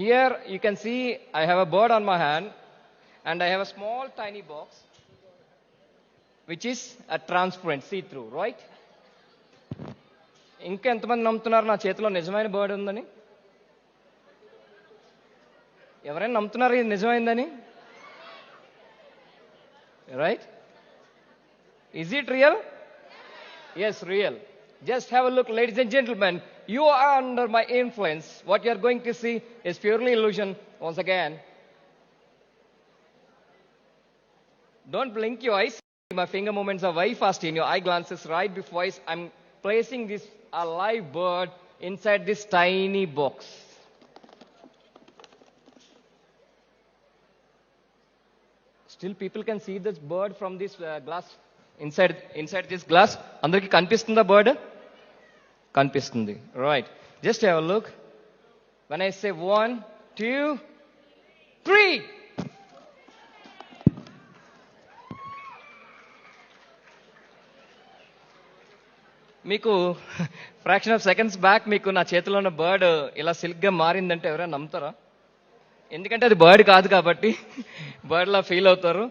Here you can see I have a bird on my hand and I have a small tiny box which is a transparent see through, right? ఇంకా ఎంతమంది నమ్ముతున్నారు నా చేతిలో నిజమైన bird ఉందని ఎవరైనా నమ్ముతున్నారు ఇది నిజమైందని right is it real yes real Just have a look ladies and gentlemen you are under my influence what you are going to see is purely illusion once again Don't blink your eyes. My finger movements are very fast in your eye glances right before eyes. I'm placing this alive bird inside this tiny box. Still people can see this bird from this uh, glass inside inside this glass. అందరికి కనిపిస్తుందా bird కనిపిస్తుంది. Right just have look when I say one two three మీకు fraction of seconds back మీకు నా చేతిలో ఉన్న bird ఇలా సిల్క్గా మారిందంటే ఎవరైనా నమ్ముతారా? ఎందుకంటే అది బర్డ్ కాదు కాబట్టి బర్డ్లా ఫీల్ అవుతారు.